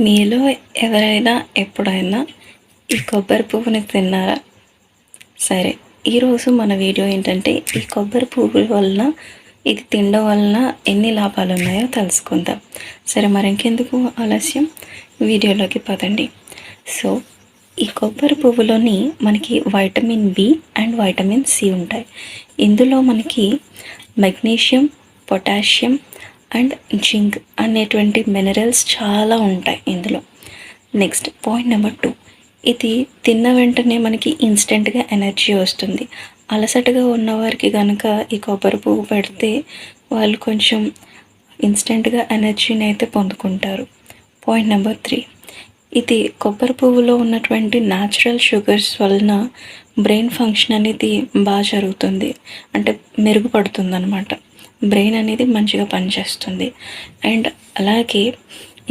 మీలో ఎవరైనా ఎప్పుడైనా ఈ కొబ్బరి పువ్వుని తిన్నారా? సరే ఈరోజు మన వీడియో ఏంటంటే ఈ కొబ్బరి పువ్వుల వలన ఇది తినడం వలన ఎన్ని లాభాలు ఉన్నాయో తెలుసుకుందాం. సరే మరి ఇంకెందుకు ఆలస్యం? వీడియోలోకి పదండి. సో ఈ కొబ్బరి పువ్వులోని మనకి vitamin B and vitamin C ఉంటాయి. ఇందులో మనకి మెగ్నీషియం పొటాషియం అండ్ జింక్ అనేటువంటి మినరల్స్ చాలా ఉంటాయి ఇందులో. నెక్స్ట్ పాయింట్ నెంబర్ టూ ఇది తిన్న వెంటనే మనకి ఇన్స్టెంట్గా ఎనర్జీ వస్తుంది. అలసటగా ఉన్నవారికి కనుక ఈ కొబ్బరి పువ్వు పెడితే వాళ్ళు కొంచెం ఇన్స్టెంట్గా ఎనర్జీని అయితే పొందుకుంటారు. పాయింట్ నెంబర్ త్రీ ఇది కొబ్బరి పువ్వులో ఉన్నటువంటి న్యాచురల్ షుగర్స్ వలన బ్రెయిన్ ఫంక్షన్ అనేది బాగా జరుగుతుంది. అంటే మెరుగుపడుతుంది అనమాట బ్రెయిన్ అనేది మంచిగా పనిచేస్తుంది. అండ్ అలాగే